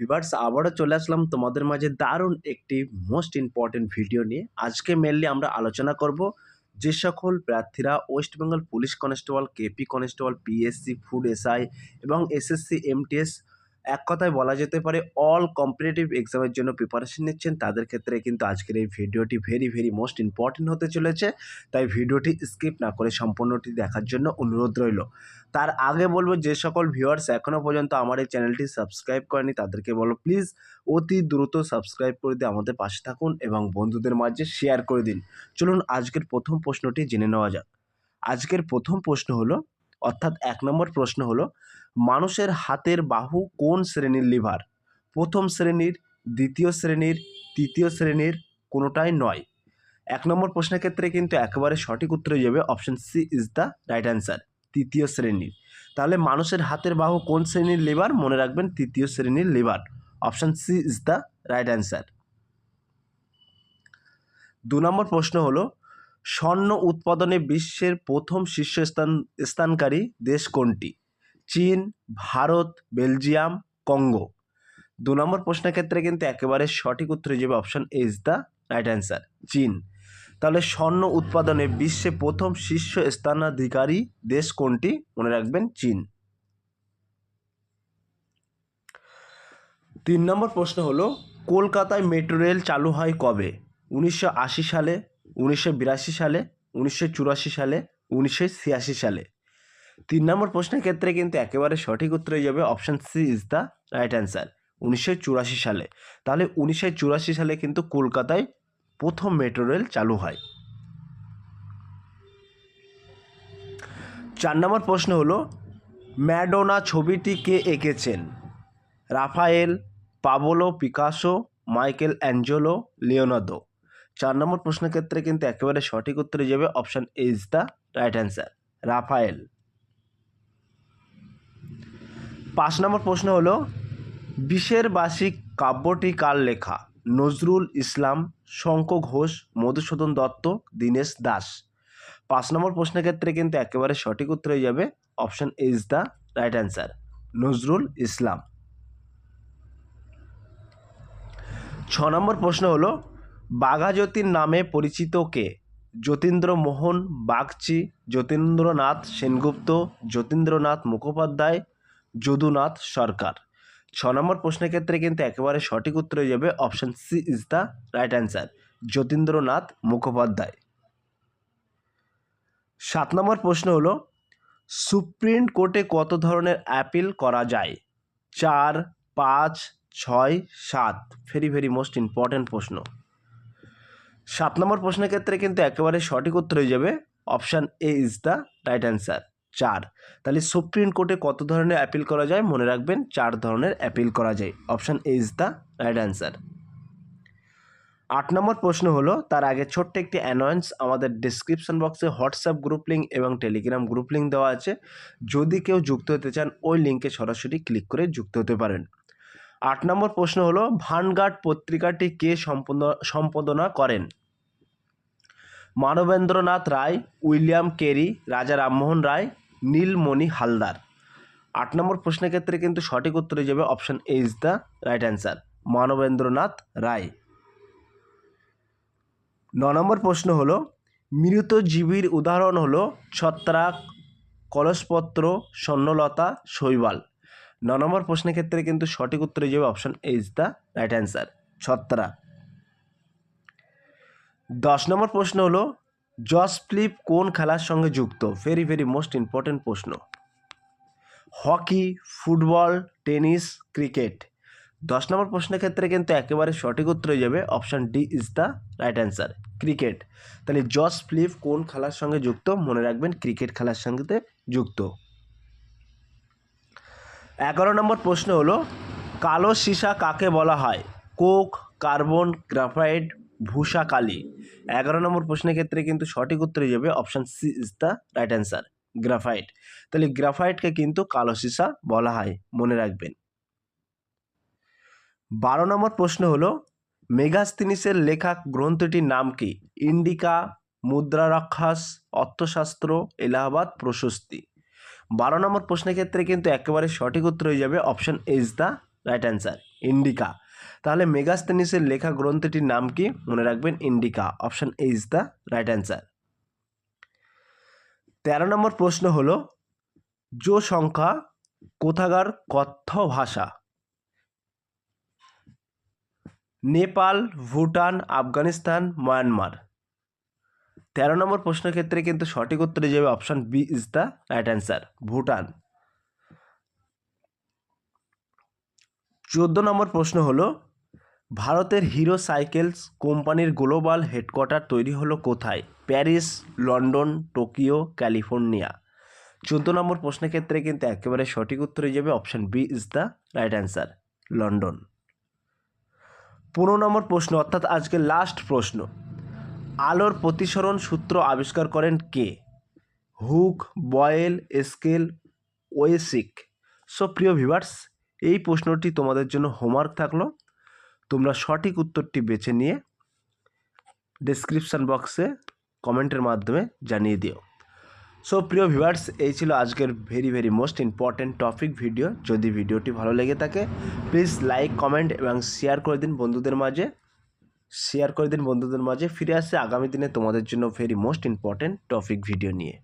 Viewers আবারও চলে আসলাম তোমাদের মাঝে দারুণ একটি মোস্ট ইম্পর্টেন্ট ভিডিও নিয়ে। আজকে মেনলি আমরা আলোচনা করব যে সকল প্রার্থীরা West Bengal police constable KP constable PSC food SI এবং এসএসসি এমটিএস এক কথায় বলা যেতে পারে অল কম্পিটিটিভ এক্সামের জন্য প্রিপারেশন নিচ্ছেন। তাদের ক্ষেত্রে কিন্তু আজকের এই ভিডিওটি ভেরি ভেরি মোস্ট ইম্পর্টেন্ট হতে চলেছে। তাই ভিডিওটি স্কিপ না করে সম্পূর্ণটি দেখার জন্য অনুরোধ রইল। তার আগে বলব, যে সকল ভিউয়ার্স এখনও পর্যন্ত আমার এই চ্যানেলটি সাবস্ক্রাইব করেনি, তাদেরকে বলো প্লিজ অতি দ্রুত সাবস্ক্রাইব করে দিয়ে আমাদের পাশে থাকুন এবং বন্ধুদের মাঝে শেয়ার করে দিন। চলুন আজকের প্রথম প্রশ্নটি জেনে নেওয়া যাক। আজকের প্রথম প্রশ্ন হলো অর্থাৎ এক নম্বর প্রশ্ন হলো, মানুষের হাতের বাহু কোন শ্রেণির লিভার? প্রথম শ্রেণির, দ্বিতীয় শ্রেণির, তৃতীয় শ্রেণির কোনোটাই নয়। এক নম্বর প্রশ্নের ক্ষেত্রে কিন্তু একেবারে সঠিক উত্তর যাবে option C is the right answer তৃতীয় শ্রেণির। তাহলে মানুষের হাতের বাহু কোন শ্রেণির লিভার? মনে রাখবেন তৃতীয় শ্রেণির liver option C is the right answer দু নম্বর প্রশ্ন হলো স্বর্ণ উৎপাদনে বিশ্বের প্রথম শীর্ষস্থান, স্থানকারী দেশ কোনটি? চীন, ভারত, বেলজিয়াম, কঙ্গো। দু নম্বর প্রশ্নের ক্ষেত্রে কিন্তু একেবারে সঠিক উত্তর যাবে option A is the right answer চীন। তাহলে স্বর্ণ উৎপাদনে বিশ্বে প্রথম শীর্ষ স্থানাধিকারী দেশ কোনটি? মনে রাখবেন চীন। তিন নম্বর প্রশ্ন হলো, কলকাতায় মেট্রো রেল চালু হয় কবে? উনিশশো আশি সালে উনিশশো বিরাশি সালে, উনিশশো চুরাশি সালে, উনিশশো ছিয়াশি সালে। তিন নম্বর প্রশ্নের ক্ষেত্রে কিন্তু একেবারে সঠিক উত্তর হয়ে যাবে option C is the right answer উনিশশো চুরাশি সালে। তাহলে উনিশশো চুরাশি সালে কিন্তু কলকাতায় প্রথম মেট্রো রেল চালু হয়। চার নম্বর প্রশ্ন হলো, ম্যাডোনা ছবিটি কে এঁকেছেন? Raphael, Pablo, Picasso, Michael Angelo, Leonardo. চার নম্বর প্রশ্নের ক্ষেত্রে কিন্তু একেবারে সঠিক উত্তরে যাবে option is the right answer Raphael. পাঁচ নম্বর প্রশ্ন হলো বিশের বার্ষিক কাব্যটি কার লেখা? নজরুল ইসলাম শঙ্ক ঘোষ, মধুসূদন দত্ত, দীনেশ দাস। পাঁচ নম্বর প্রশ্নের ক্ষেত্রে কিন্তু একেবারে সঠিক উত্তর হয়ে যাবে option is the right answer Nazrul Islam. ছ নম্বর প্রশ্ন হলো বাঘাযতীন নামে পরিচিত কে? যতীন্দ্র মোহন বাগচি, যতীন্দ্রনাথ সেনগুপ্ত, যতীন্দ্রনাথ মুখোপাধ্যায়, যদুনাথ সরকার। ছ নম্বর প্রশ্নের ক্ষেত্রে কিন্তু একেবারে সঠিক উত্তর হয়ে যাবে option C is the right answer Jatindranath Mukhopadhyay. সাত নম্বর প্রশ্ন হলো, সুপ্রিম কোর্টে কত ধরনের অ্যাপিল করা যায়? চার, পাঁচ, ছয়, সাত ভেরি ভেরি মোস্ট ইম্পর্ট্যান্ট প্রশ্ন। সাত নম্বর প্রশ্নের ক্ষেত্রে কিন্তু একেবারে সঠিক উত্তর হয়ে যাবে option A is the right answer, চার। তাহলে সুপ্রিম কোর্টে কত ধরনের অ্যাপিল করা যায়? মনে রাখবেন, চার ধরনের অ্যাপিল করা যায়। Option A is the right answer. আট নম্বর প্রশ্ন হলো, তার আগে ছোট্ট একটি অ্যানাউন্স আমাদের ডিসক্রিপশন বক্সে হোয়াটসঅ্যাপ গ্রুপ লিঙ্ক এবং টেলিগ্রাম গ্রুপ লিঙ্ক দেওয়া আছে। যদি কেউ যুক্ত হতে চান, ওই লিঙ্কে সরাসরি ক্লিক করে যুক্ত হতে পারেন। আট নম্বর প্রশ্ন হলো ভানগার্ড পত্রিকাটি কে সম্পদ সম্পাদনা করেন? মানবেন্দ্রনাথ রায়, উইলিয়াম কেরি, রাজা রামমোহন রায়, নীলমণি হালদার। আট নম্বর প্রশ্নের ক্ষেত্রে কিন্তু সঠিক উত্তরে যাবে option A is the right answer, Manabendranath Roy. ন নম্বর প্রশ্ন হলো মৃত জীবীর উদাহরণ হলো ছত্রাক, কলসপত্র, স্বর্ণলতা, শৈবাল। ন নম্বর প্রশ্নের ক্ষেত্রে কিন্তু সঠিক উত্তরে যাবে option A is the right answer ছত্রাক দশ নম্বর প্রশ্ন হলো, জস ফ্লিপ কোন খেলার সঙ্গে যুক্ত? ভেরি ভেরি মোস্ট ইম্পর্টেন্ট প্রশ্ন। Hockey, football, tennis, cricket. দশ নম্বর প্রশ্নের ক্ষেত্রে কিন্তু একেবারে সঠিক উত্তর হয়ে যাবে option D is the right answer cricket. তাহলে জস ফ্লিপ কোন খেলার সঙ্গে যুক্ত? মনে রাখবেন, ক্রিকেট খেলার সঙ্গে যুক্ত। এগারো নম্বর প্রশ্ন হলো, কালো সীসা কাকে বলা হয়? কোক, কার্বন, গ্রাফাইট, ভূষা, কালি। এগারো নম্বর প্রশ্নের ক্ষেত্রে কিন্তু সঠিক উত্তর যাবে option C is the right answer graphite. তাহলে গ্রাফাইটকে কিন্তু কালো সীসা বলা হয়, মনে রাখবেন। বারো নম্বর প্রশ্ন হলো, মেগাস্তিনিসের লেখা গ্রন্থটির নাম কি? ইন্ডিকা মুদ্রা রাক্ষাস অর্থশাস্ত্র, এলাহাবাদ, প্রশস্তি। বারো নম্বর প্রশ্নের ক্ষেত্রে কিন্তু একেবারে সঠিক উত্তর হয়ে যাবে option is the right answer Indica তাহলে মেগাস্তেনিসের লেখা গ্রন্থটির নাম কি? মনে রাখবেন Indica option is the right answer তেরো নম্বর প্রশ্ন হল, জো সংখ্যা কোথাকার কথ্য ভাষা? নেপাল, ভুটান, আফগানিস্তান, মায়ানমার। তেরো নম্বর প্রশ্নের ক্ষেত্রে কিন্তু সঠিক উত্তরে যাবে option B is the right answer Bhutan. চোদ্দ নম্বর প্রশ্ন হলো, ভারতের হিরো সাইকেলস কোম্পানির গ্লোবাল হেডকোয়ার্টার তৈরি হলো কোথায়? Paris, London, Tokyo, California. চোদ্দ নম্বর প্রশ্নের ক্ষেত্রে কিন্তু একেবারে সঠিক উত্তরে যাবে option B is the right answer London. পনেরো নম্বর প্রশ্ন, অর্থাৎ আজকে লাস্ট প্রশ্ন। আলোর প্রতিসরণ সূত্র আবিষ্কার করেন কে? হুক, বয়েল, স্কেল, ওয়েসিক। সো প্রিয় ভিভার্স এই প্রশ্নটি তোমাদের জন্য হোমওয়ার্ক থাকল। তোমরা সঠিক উত্তরটি বেছে নিয়ে ডেসক্রিপশান বক্সে কমেন্টের মাধ্যমে জানিয়ে দিও। সো প্রিয় ভিভার্স এই ছিল আজকের very very most important topic video যদি ভিডিওটি ভালো লেগে থাকে প্লিজ লাইক কমেন্ট এবং শেয়ার করে দিন বন্ধুদের মাঝে। শেয়ার করে দিন বন্ধুদের মাঝে। ফিরে আসছে আগামী দিনে তোমাদের জন্য very most important topic video নিয়ে।